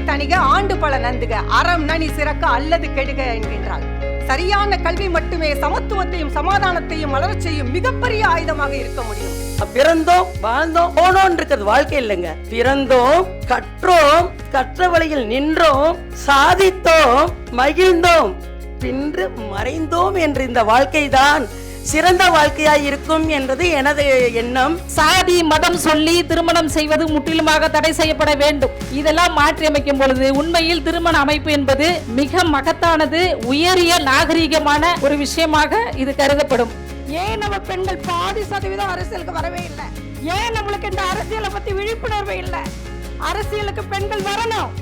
தணிக ஆண்டு பல நந்துக. அறம் நனி சிறக்க அல்லது கெடுக என்கின்றாள். சரியான கல்வி மட்டுமே சமத்துவத்தையும் சமாதானத்தையும் வளரச் செய்யும் மிகப்பெரிய ஆயுதமாக இருக்க முடியும். பிறந்தோம் வாழ்ந்தோம் போனோம் இருக்கிறது. வாழ்க்கை இல்லைங்க. பிறந்தோம் கற்றோம் கற்ற வழியில் நின்றோம் சாதித்தோம் மகிழ்ந்தோம் பின்று மறைந்தோம் என்று இந்த வாழ்க்கை தான் சிறந்த வாழ்க்கையாய் இருக்கும் என்பது எனது எண்ணம். சாதி மதம் சொல்லி திருமணம் செய்வது முற்றிலுமாக தடை செய்யப்பட வேண்டும். இதெல்லாம் மாற்றி அமைக்கும் பொழுது உண்மையில் திருமண அமைப்பு என்பது மிக மகத்தானது உயரிய நாகரீகமான ஒரு விஷயமாக இது கருதப்படும். ஏன் நம்ம பெண்கள் பாதி சதவீதம் அரசியலுக்கு வரவே இல்லை? ஏன் நம்மளுக்கு இந்த அரசியலை பத்தி விழிப்புணர்வு இல்லை? அரசியலுக்கு பெண்கள் வரணும்.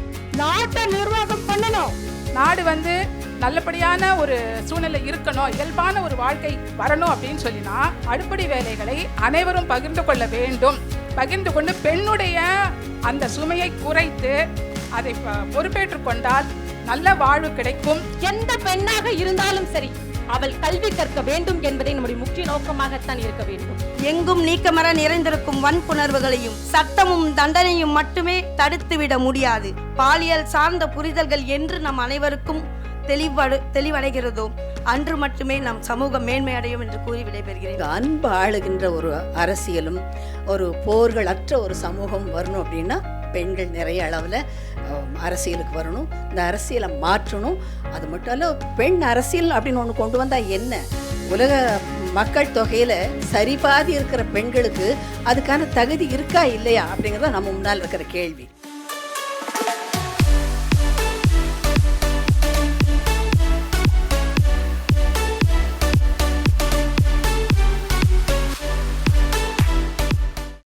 நாட்டை நிர்வாகம் பண்ணணும். நாடு வந்து நல்லபடியான ஒரு சூழ்நிலை இருக்கணும் இயல்பான ஒரு வாழ்க்கை வரணும் அப்படின்னு சொல்லினா அடிப்படை வேலைகளை அனைவரும் பகிர்ந்து கொள்ள வேண்டும். பகிர்ந்து கொண்டு பெண்ணுடைய அந்த சுமையை குறைத்து அதை ப- பொறுப்பேற்றுக் கொண்டால் நல்ல வாழ்வு கிடைக்கும். எந்த பெண்ணாக இருந்தாலும் சரி அவள் கல்வி கற்க வேண்டும் என்பதை நம்முடைய முக்கிய நோக்கமாகத்தான் இருக்க வேண்டும். எங்கும் நீக்கமர நிறைந்திருக்கும் வன்புணர்வுகளையும் சட்டமும் தண்டனையும் மட்டுமே தடுத்துவிட முடியாது. பாலியல் சார்ந்த புரிதல்கள் என்று நம் அனைவருக்கும் தெளிவடு தெளிவடைகிறதோ அன்று மட்டுமே நம் சமூகம் மேன்மையடையும் என்று கூறி விடைபெறுகிறேன். அன்பு ஆளுகின்ற ஒரு அரசியலும் ஒரு போர்கள் அற்ற ஒரு சமூகம் வரணும் அப்படின்னா பெண்கள் நிறைய அளவில் அரசியலுக்கு வரணும். இந்த அரசியலை மாற்றணும். அது மட்டும் இல்லை பெண் அரசியல் அப்படின்னு ஒன்று கொண்டு வந்தால் என்ன? உலக மக்கள் தொகையில் சரிபாதி இருக்கிற பெண்களுக்கு அதுக்கான தகுதி இருக்கா இல்லையா அப்படிங்கிறத நம்ம முன்னால் இருக்கிற கேள்வி.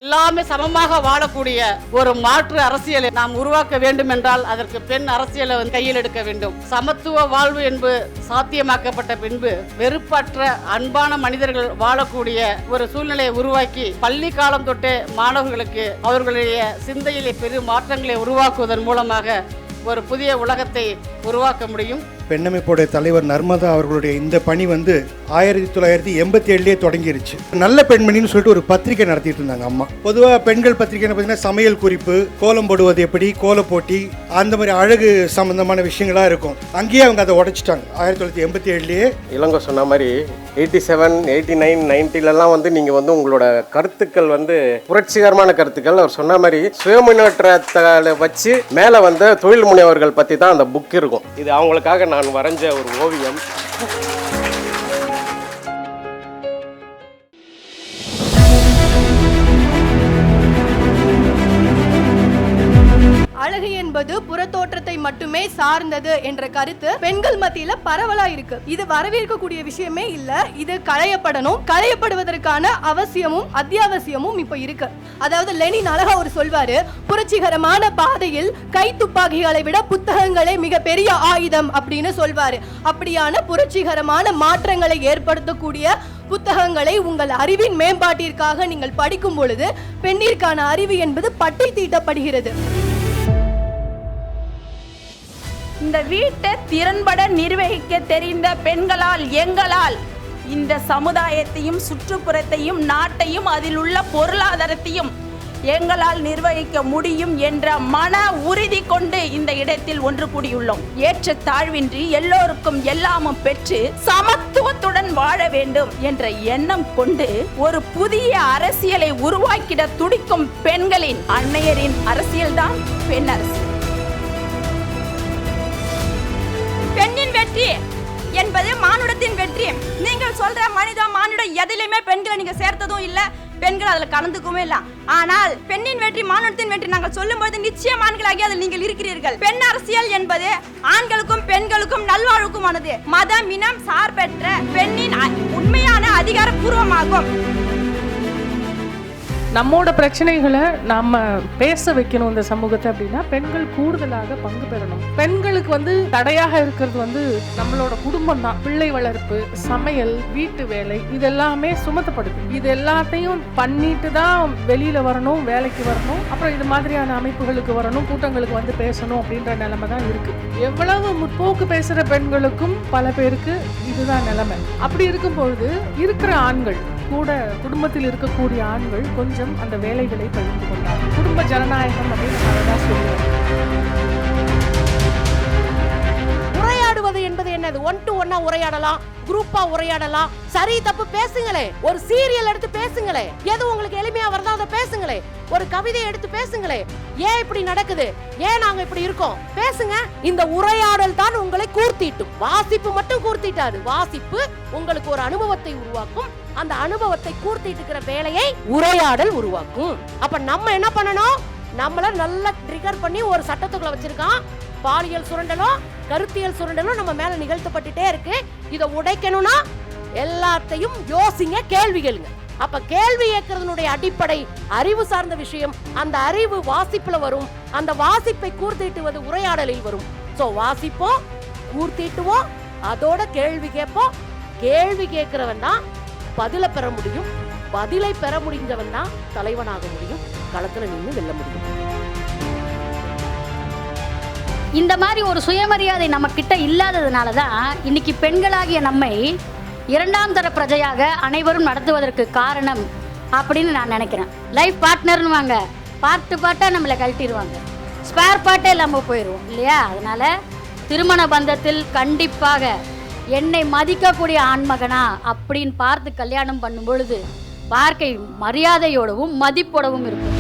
எல்லாமே சமமாக வாழக்கூடிய ஒரு மாற்று அரசியலை நாம் உருவாக்க வேண்டும் என்றால் அதற்கு பெண் அரசியலை வந்து கையில் எடுக்க வேண்டும். சமத்துவ வாழ்வு என்பது சாத்தியமாக்கப்பட்ட பின்பு வெறுப்பற்ற அன்பான மனிதர்கள் வாழக்கூடிய ஒரு சூழ்நிலையை உருவாக்கி பள்ளி காலம் தொட்டே மாணவர்களுக்கு அவர்களுடைய சிந்தையிலே பெரும் மாற்றங்களை உருவாக்குவதன் மூலமாக ஒரு புதிய உலகத்தை உருவாக்க முடியும். பெண்ணமைப்போடைய தலைவர் நர்மதா அவர்களுடைய இந்த பணி வந்து ஆயிரத்தி தொள்ளாயிரத்தி எண்பத்தி ஏழுலேயே தொடங்கிருச்சு. நல்ல பெண்மணின்னு சொல்லிட்டு ஒரு பத்திரிக்கை நடத்திட்டு இருந்தாங்க அம்மா. பொதுவாக பெண்கள் பத்திரிக்கைன்னு பார்த்தீங்கன்னா சமையல் குறிப்பு கோலம் போடுவது எப்படி கோலப் போட்டி அந்த மாதிரி அழகு சம்பந்தமான விஷயங்களா இருக்கும். அங்கேயே அவங்க அதை உடைச்சிட்டாங்க. ஆயிரத்தி தொள்ளாயிரத்தி எண்பத்தி ஏழுலேயே இளங்கோ சொன்ன மாதிரி எயிட்டி செவன் எயிட்டி நைன் நைன்ட்டிலலாம் வந்து நீங்கள் வந்து உங்களோட கருத்துக்கள் வந்து புரட்சிகரமான கருத்துக்கள். அவர் சொன்ன மாதிரி சுயமுன்னேற்றத்தை வச்சு மேலே வந்து தொழில் முனைவர்கள் பற்றி தான் அந்த புக் இருக்கும். இது அவங்களுக்காக நான் வரைஞ்ச ஒரு ஓவியம். அழகு என்பது புறத்தோற்றத்தை மட்டுமே சார்ந்தது என்ற கருத்து பெண்கள் மத்தியில பரவலா இருக்கு. இது வரவேற்கக்கூடிய விஷயமே இல்ல. இது களையப்படணும். களையப்படுவதற்கான அவசியமும் அத்தியாவசியமும் இப்ப இருக்கு. அதாவது லெனின் அழகா ஒரு சொல்வாரு புரட்சிகரமான பாதையில் கை துப்பாக்கிகளை விட புத்தகங்களே மிக பெரிய ஆயுதம் அப்படின்னு சொல்வாரு. அப்படியான புரட்சிகரமான மாற்றங்களை ஏற்படுத்தக்கூடிய புத்தகங்களை உங்கள் அறிவின் மேம்பாட்டிற்காக நீங்கள் படிக்கும் பொழுது பெண்ணிற்கான அறிவு என்பது பட்டை தீட்டப்படுகிறது. இந்த வீட்டை திறன்பட நிர்வகிக்க தெரிந்த பெண்களால் எங்களால் இந்த சமுதாயத்தையும் சுற்றுப்புறத்தையும் நாட்டையும் அதில் உள்ள பொருளாதாரத்தையும் எங்களால் நிர்வகிக்க முடியும் என்ற மன உறுதி கொண்டு இந்த இடத்தில் ஒன்று கூடியுள்ளோம். ஏற்ற தாழ்வின்றி எல்லோருக்கும் எல்லாமும் பெற்று சமத்துவத்துடன் வாழ வேண்டும் என்ற எண்ணம் கொண்டு ஒரு புதிய அரசியலை உருவாக்கிட துடிக்கும் பெண்களின் அன்னையரின் அரசியல்தான் பெண் அரசியல். வெற்றி என்பது மானுடத்தின் வெற்றி. நீங்கள் சொல்ற மனிதம் மானுடம் எதிலுமே பெண்களை நீங்க சேர்த்ததும் இல்ல பெண்கள் அதுல கலந்துக்குமே இல்ல. ஆனால் பெண்ணின் வெற்றி மானுடத்தின் வெற்றி நாங்கள் சொல்லும்போது நிச்சயம் ஆண்களாகி அதில் நீங்கள் இருக்கிறீர்கள். பெண் அரசியல் என்பது ஆண்களுக்கும் பெண்களுக்கும் நல்வாழ்வுக்குமானது. மதம் இனம் சார்பற்ற பெண்ணின் உண்மையான அதிகாரப்பூர்வமாகும். நம்மோட பிரச்சனைகளை நாம பேச வைக்கணும் இந்த சமூகத்தை அப்படின்னா பெண்கள் கூடுதலாக பங்கு பெறணும். பெண்களுக்கு வந்து தடையாக இருக்கிறது வந்து நம்மளோட குடும்பம் தான். பிள்ளை வளர்ப்பு சமையல் வீட்டு வேலை இதெல்லாமே சுமத்தப்படுது. இது எல்லாத்தையும் பண்ணிட்டு தான் வெளியில வரணும் வேலைக்கு வரணும். அப்புறம் இது மாதிரியான அமைப்புகளுக்கு வரணும் கூட்டங்களுக்கு வந்து பேசணும் அப்படின்ற நிலைமை தான் இருக்கு. எவ்வளவு முற்போக்கு பேசுற பெண்களுக்கும் பல பேருக்கு இதுதான் நிலைமை. அப்படி இருக்கும் பொழுது இருக்கிற ஆண்கள் கூட குடும்பத்தில் இருக்கக்கூடிய ஆண்கள் கொஞ்சம் அந்த வேலைகளை பகிர்ந்து கொண்டார்கள் குடும்ப ஜனநாயகம் அப்படின்னு நம்ம சொல்லுவோம் உரையாடுவது என்பது என்னது? ஒன் டு ஒன்னா உரையாடலாம் குரூப்பா உரையாடலாம். சரி தப்பு பேசுங்களே. ஒரு சீரியல் எடுத்து பேசுங்களே. எது உங்களுக்கு எளிமையா வருதோ அதை பேசுங்களே. ஒரு கவிதை எடுத்து பேசுங்களே. ஏன் இப்படி நடக்குது? ஏன் நாங்க இப்படி இருக்கோம்? பேசுங்க. இந்த உரையாடல் தான் உங்களை கூர்த்திட்டும். வாசிப்பு மட்டும் கூர்த்திட்டாது. வாசிப்பு உங்களுக்கு ஒரு அனுபவத்தை உருவாக்கும். அந்த அனுபவத்தை கூர்த்திட்டு இருக்கிற வேலையை உரையாடல் உருவாக்கும். அப்ப நம்ம என்ன பண்ணணும்? நம்மள நல்லா ட்ரிகர் பண்ணி ஒரு சட்டத்துக்குள்ள வச்சிருக்கான். பாலியல் சுரண்டலும் கருத்தியல் சுரண்டலும் நம்ம மேல நிகழ்த்தப்பட்டுட்டே இருக்கு. இதை உடைக்கணும்னா எல்லாத்தையும் யோசிங்க கேள்வி கேளுங்க. அப்ப கேள்வி கேட்கறதனுடைய அடிப்படை அறிவு சார்ந்த விஷயம் அந்த அறிவு வாசிப்புல வரும். அந்த வாசிப்பை கூர்த்திட்டுவது உரையாடலில் வரும். சோ வாசிப்போம் கூர்த்திட்டுவோம் அதோட கேள்வி கேட்போம் கேள்வி கேட்கிறவன் தான் பதிலை பெற முடியும். பதிலை பெற முடிஞ்சவன் தான் தலைவனாக முடியும். களத்துல நின்று வெல்ல முடியும். இந்த மாதிரி ஒரு சுயமரியாதை நம்ம கிட்ட இல்லாததுனால தான் இன்னைக்கு பெண்களாகிய நம்மை இரண்டாம் தர பிரஜையாக அனைவரும் நடத்துவதற்கு காரணம் அப்படின்னு நான் நினைக்கிறேன். லைஃப் பார்ட்னர்னு வாங்க. பார்ட்டு பார்ட்டாக நம்மளை கழட்டிடுவாங்க. ஸ்பேர் பார்ட்டே இல்லாமல் போயிடுவோம் இல்லையா? அதனால் திருமண பந்தத்தில் கண்டிப்பாக என்னை மதிக்கக்கூடிய ஆண்மகனா அப்படின்னு பார்த்து கல்யாணம் பண்ணும் பொழுது பார்க்கை மரியாதையோடவும் மதிப்போடவும் இருக்கும்